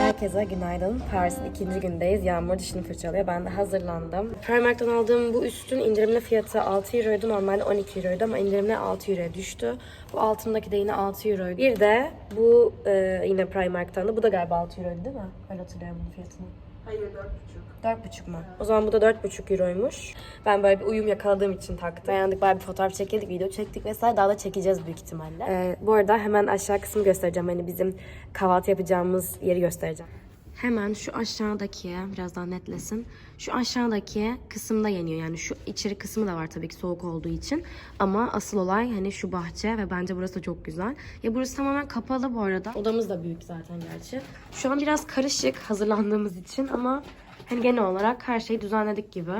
Herkese günaydın. Paris'in ikinci gündeyiz. Yağmur dişini fırçalıyor. Ben de hazırlandım. Primark'tan aldığım bu üstün indirimli fiyatı 6 euroydu. Normalde 12 euroydu ama indirimle 6 euroya düştü. Bu altımdaki de yine 6 euroydu. Bir de bu e, yine Primark'tan da. Bu da galiba 6 euroydu değil mi? Öyle hatırlıyorum bunun fiyatını. Hayır dört buçuk. Dört buçuk mu? O zaman bu da dört buçuk euroymuş. Ben böyle bir uyum yakaladığım için taktım. Dayandık bayağı bir fotoğraf çekildik, video çektik vesaire. Daha da çekeceğiz büyük ihtimalle. Ee, bu arada hemen aşağı kısmı göstereceğim. Hani bizim kahvaltı yapacağımız yeri göstereceğim. Hemen şu aşağıdaki, biraz daha netlesin. Şu aşağıdaki kısımda yeniyor. Yani şu içeri kısmı da var tabii ki soğuk olduğu için. Ama asıl olay hani şu bahçe ve bence burası da çok güzel. Ya burası tamamen kapalı bu arada. Odamız da büyük zaten gerçi. Şu an biraz karışık hazırlandığımız için ama hani genel olarak her şeyi düzenledik gibi.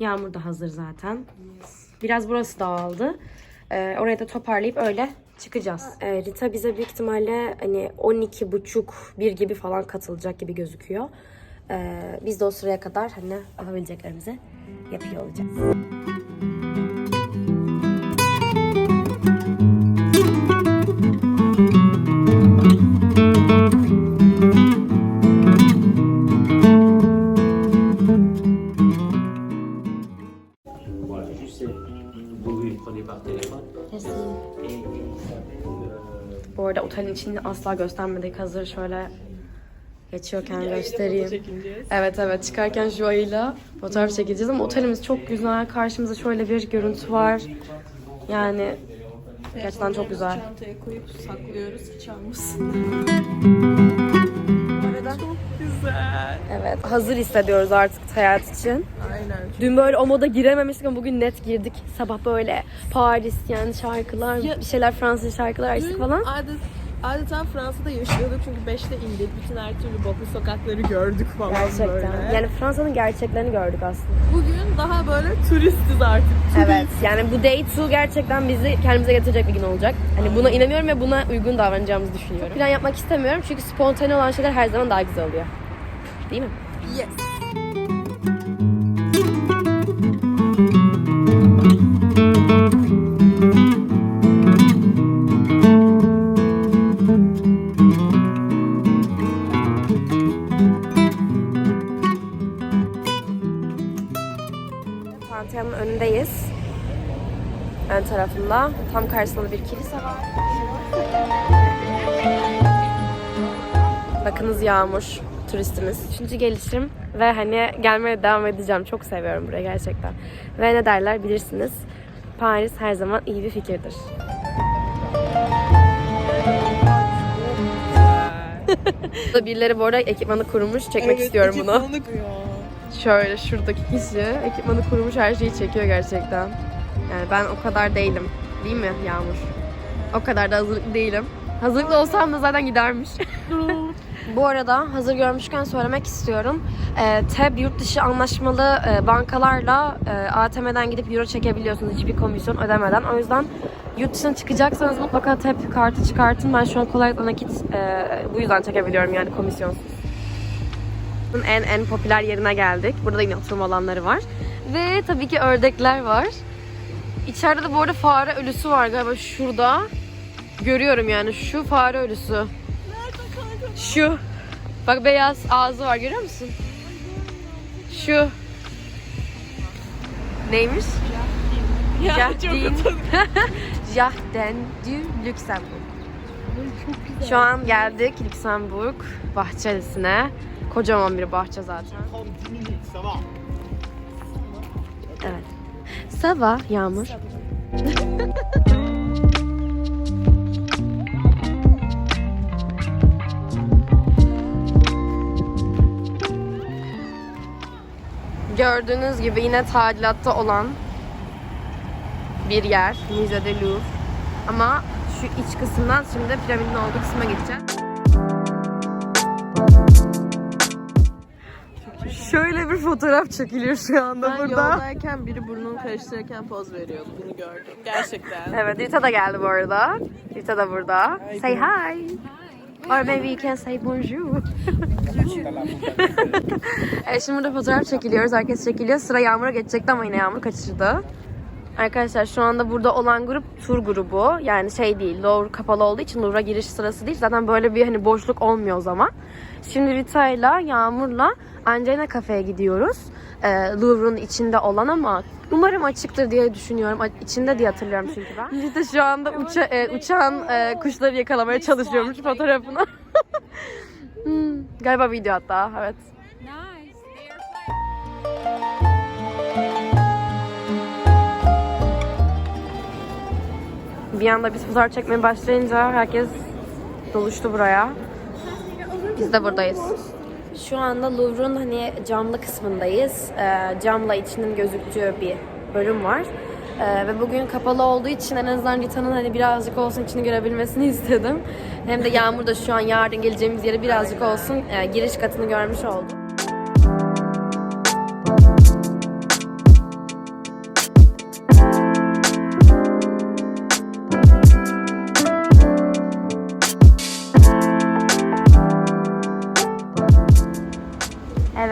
Yağmur da hazır zaten. Biraz burası dağıldı. Ee, orayı da toparlayıp öyle çıkacağız. Ee, Rita bize büyük ihtimalle hani 12 buçuk bir gibi falan katılacak gibi gözüküyor. Ee, biz de o sıraya kadar hani yapabileceklerimizi yapıyor olacağız. İçini asla göstermedik. Hazır şöyle geçiyorken göstereyim. Evet evet çıkarken şu ayıyla fotoğraf çekeceğiz ama otelimiz çok güzel. Karşımızda şöyle bir görüntü var. Yani gerçekten çok güzel. Çantaya koyup saklıyoruz hiç almasın. Çok güzel. Evet hazır hissediyoruz artık hayat için. Aynen. Dün böyle o moda girememiştik ama bugün net girdik. Sabah böyle Paris yani şarkılar, bir şeyler Fransız şarkılar açtık falan. adet, adeta Fransa'da yaşıyorduk çünkü 5'te indik. Bütün her türlü boklu sokakları gördük falan Gerçekten. böyle. Yani Fransa'nın gerçeklerini gördük aslında. Bugün daha böyle turistiz artık. Evet. Yani bu day two gerçekten bizi kendimize getirecek bir gün olacak. Hani buna inanıyorum ve buna uygun davranacağımızı düşünüyorum. Plan yapmak istemiyorum çünkü spontane olan şeyler her zaman daha güzel oluyor. Değil mi? Yes. Ön tarafında. Tam karşısında da bir kilise var. Bakınız Yağmur turistimiz. Üçüncü gelişim ve hani gelmeye devam edeceğim. Çok seviyorum burayı gerçekten. Ve ne derler bilirsiniz. Paris her zaman iyi bir fikirdir. Burada birileri bu arada ekipmanı kurmuş. Çekmek istiyorum bunu. Şöyle şuradaki kişi ekipmanı kurmuş her şeyi çekiyor gerçekten. Yani ben o kadar değilim. Değil mi Yağmur? O kadar da hazırlıklı değilim. Hazırlıklı olsam da zaten gidermiş. Bu arada hazır görmüşken söylemek istiyorum. Ee, TEB yurt dışı anlaşmalı e, bankalarla e, ATM'den gidip euro çekebiliyorsunuz hiçbir komisyon ödemeden. O yüzden yurt dışına çıkacaksanız mutlaka TEB kartı çıkartın. Ben şu an kolaylıkla nakit e, bu yüzden çekebiliyorum yani komisyonsuz. En en popüler yerine geldik. Burada da yine oturma alanları var. Ve tabii ki ördekler var. İçeride de bu arada fare ölüsü var galiba şurada. Görüyorum yani şu fare ölüsü. Şu. Bak beyaz ağzı var görüyor musun? Şu. Neymiş? Çok Jardin du Luxembourg. Şu an geldik Luxembourg bahçesine. Kocaman bir bahçe zaten. Evet. Sava Yağmur. Gördüğünüz gibi yine tadilatta olan bir yer. Musée de Louvre. Ama şu iç kısımdan şimdi piramidin olduğu kısma geçeceğiz. Şöyle bir fotoğraf çekiliyor şu anda Ben burada. yoldayken biri burnunu karıştırırken poz veriyordu. Bunu gördüm. Gerçekten. Evet Rita da geldi bu arada. Rita da burada. Say hi. Or maybe you can say bonjour. evet, şimdi burada fotoğraf çekiliyoruz. Herkes çekiliyor. Sıra Yağmur'a geçecekti ama yine Yağmur kaçırdı. Arkadaşlar şu anda burada olan grup tur grubu. Yani şey değil, Louvre kapalı olduğu için Louvre'a giriş sırası değil. Zaten böyle bir hani boşluk olmuyor o zaman. Şimdi Rita'yla, Yağmur'la Angelina kafeye gidiyoruz. Ee, Louvre'un içinde olan ama umarım açıktır diye düşünüyorum. İçinde diye hatırlıyorum çünkü ben. Rita şu anda uça, e, uçan e, kuşları yakalamaya çalışıyormuş fotoğrafını. Hmm, galiba video hatta, evet. Bir anda biz fotoğraf çekmeye başlayınca herkes doluştu buraya. Biz de buradayız. Şu anda Louvre'un hani camlı kısmındayız. Ee, camla içinin gözüktüğü bir bölüm var. Ee, ve bugün kapalı olduğu için en azından Rita'nın hani birazcık olsun içini görebilmesini istedim. Hem de Yağmur da şu an yarın geleceğimiz yere birazcık olsun e, giriş katını görmüş oldu.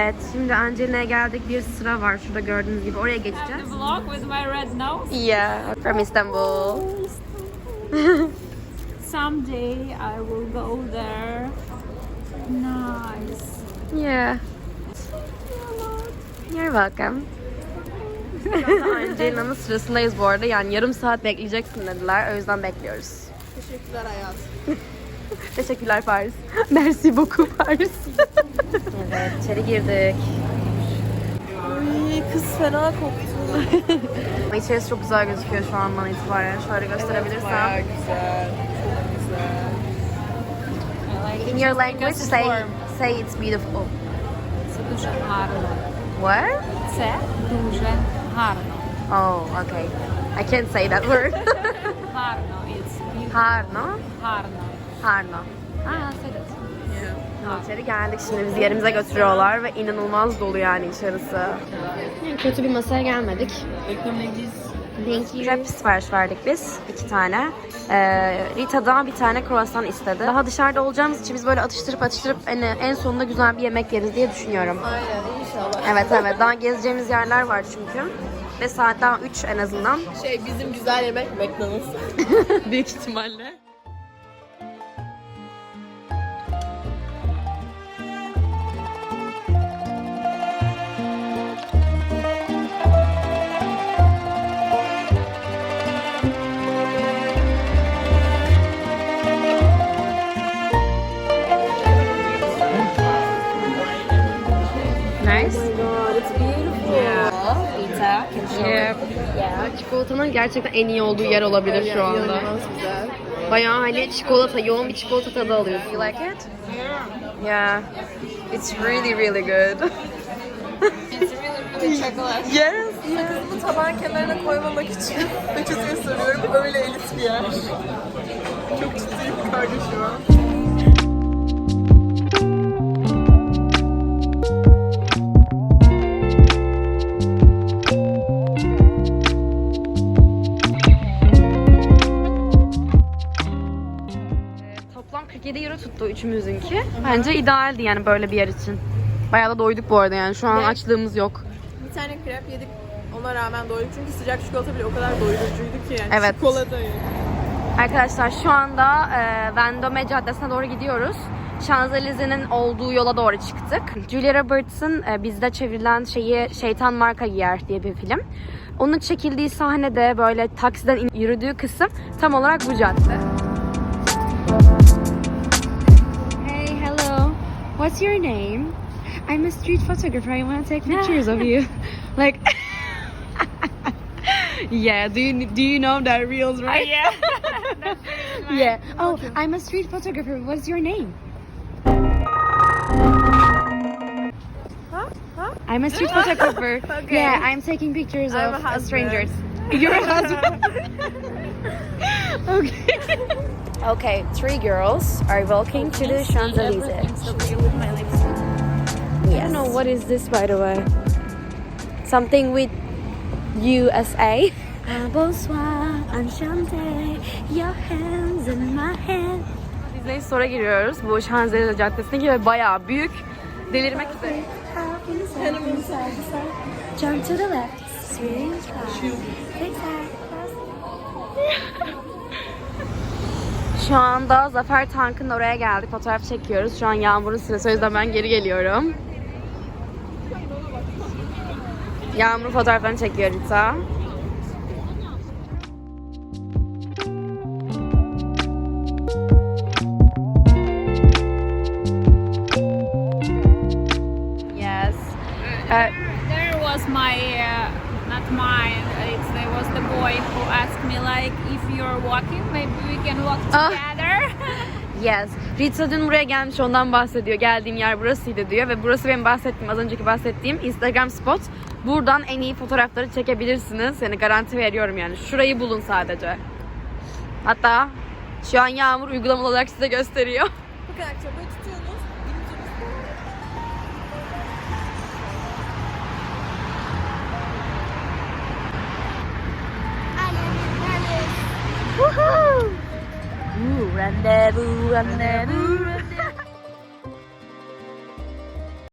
Evet, şimdi Angelina'ya geldik. Bir sıra var şurada gördüğünüz gibi. Oraya geçeceğiz. vlog with my red nose. Yeah, from Istanbul. Someday I will go there. Nice. Yeah. You're welcome. Angelina'nın sırasındayız bu arada. Yani yarım saat bekleyeceksin dediler. O yüzden bekliyoruz. Teşekkürler hayatım. Teşekkürler Paris. Merci beaucoup Paris evet, içeri girdik. Ay kız fena koktu. Ama İçerisi çok güzel gözüküyor şu andan itibaren. Şöyle gösterebilirsem. Bayağı güzel. Çok güzel. In your language, say, say it's beautiful. Це дуже гарно. What? Це дуже гарно. Oh, okay. I can't say that word. Гарно. It's beautiful. Harno. Гарно. Harno. Ah, say that. İçeri geldik şimdi bizi yerimize götürüyorlar ve inanılmaz dolu yani içerisi. kötü bir masaya gelmedik. Thank you. Wrap sipariş verdik biz. iki tane. Ee, Rita da bir tane kruvasan istedi. Daha dışarıda olacağımız için biz böyle atıştırıp atıştırıp hani en sonunda güzel bir yemek yeriz diye düşünüyorum. Aynen inşallah. Evet evet daha gezeceğimiz yerler var çünkü. Ve saat daha 3 en azından. Şey bizim güzel yemek McDonald's. Büyük ihtimalle. Çikolatanın gerçekten en iyi olduğu yer olabilir şu anda. Güzel. Bayağı hani çikolata, yoğun bir çikolata tadı alıyorsun. You like it? Yeah. It's really really good. yes. Sakızımı taban kenarına koymamak için peçeteye sarıyorum. Öyle elit bir yer. Çok ciddiyim kardeşim. Üçümüzünki. Bence idealdi yani böyle bir yer için. Bayağı da doyduk bu arada yani. Şu an Ne? açlığımız yok. Bir tane krep yedik. Ona rağmen doyduk çünkü sıcak çikolata bile o kadar doyurucuydu ki yani. Evet. Çikolata yok. Arkadaşlar şu anda e, Vendôme Caddesi'ne doğru gidiyoruz. Şanzelize'nin olduğu yola doğru çıktık. Julia Roberts'ın e, bizde çevrilen şeyi Şeytan Marka Giyer diye bir film. Onun çekildiği sahnede böyle taksiden in- yürüdüğü kısım tam olarak bu cadde. What's your name? I'm a street photographer. I want to take pictures of you. like Yeah, do you do you know that reels, right? Yeah. Yeah. Oh, I'm a street photographer. What's your name? I'm a street photographer. Okay. Yeah, I'm taking pictures I'm of strangers. You're a husband. okay. Okay, three girls are walking to the Champs Elysees. I don't know what is this, by the way. Something with USA. Bonsoir, enchanté. Your hands in my hand. Disney Store'a giriyoruz. Bu Şanzelize Caddesi'ndeki ve bayağı büyük. Delirmek üzere. Jump to the left. Swing left. Zigzag. Şu anda Zafer Tank'ın oraya geldik. Fotoğraf çekiyoruz. Şu an yağmurun sırası o yüzden ben geri geliyorum. Yağmur fotoğraflarını çekiyor Rita. Yes. Uh, There was my, uh, not mine, it's, there was the boy who asked me like, if you're walking, maybe we can walk Ah. together. Yes. Rita dün buraya gelmiş ondan bahsediyor. Geldiğim yer burasıydı diyor ve burası benim bahsettiğim az önceki bahsettiğim Instagram spot. Buradan en iyi fotoğrafları çekebilirsiniz. Yani garanti veriyorum yani. Şurayı bulun sadece. Hatta şu an Yağmur uygulamalı olarak size gösteriyor. Bakın arkadaşlar böyle tutuyorsunuz. Ooh, rendezvous, rendezvous.